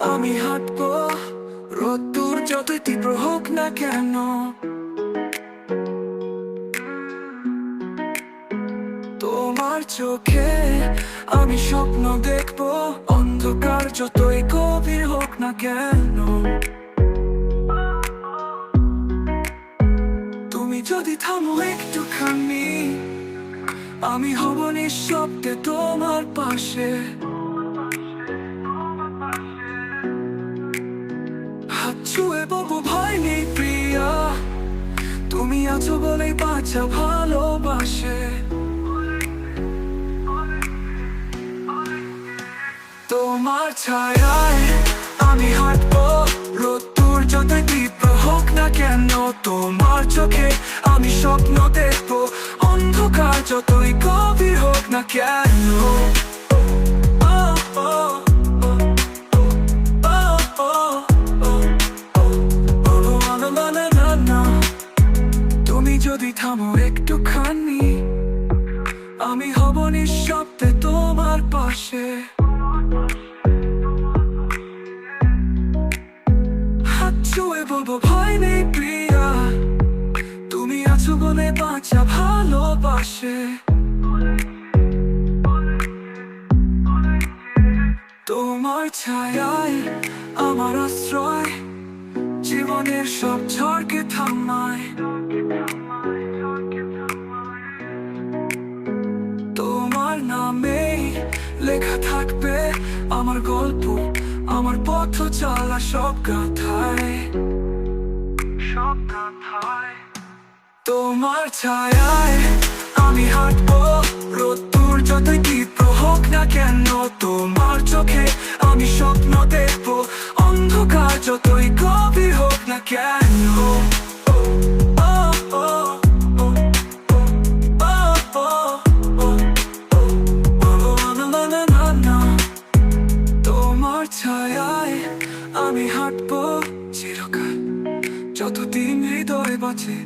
আমি হাঁটবো। রোদ্দুর যতই তীব্র হোক না কেন। তোমার চোখে আমি স্বপ্ন দেখব, অন্ধকার যতই গভীর হোক না কেন। তুমি যদি থামো একটুখানি, আমি হব নিঃশব্দে তোমার পাশে। বলব ভয় নেই প্রিয়া। তুমি আছো বলেই বাচ্চা ভালোবাসে। তোমার ছায়ায় আমি হাঁটবো। রোদ্দুর যতই তীব্র হোক না কেন, তোমার চোখে আমি স্বপ্ন দেখব। অন্ধকার যতই গভীর হোক না কেন। থামো একটুখানি। আমি হব নিঃশব্দে তোমার পাশে। হাত ছুঁয়ে বলব, ভয় নেই প্রিয়া। তুমি আছো বলে বাঁচা ভালোবাসে। তোমার ছায়ায় আমার আশ্রয়। জীবনের সব ঝড়কে থামায়। তোমার নামেই লেখা থাকবে আমার গল্প, আমার পথ সব গাথায়। সব গাথায়। তোমার ছায়ায় আমি হাঁটবো রোদ্দুর যতই তীব্র হোক না কেন, তোমার চোখে আমি স্বপ্ন দেখব, অন্ধকার যতই গভীর হোক না কেন। তোমার ছায়ায় আমি হাঁটবো চিরকাল। যতদিন হৃদয় বাঁচে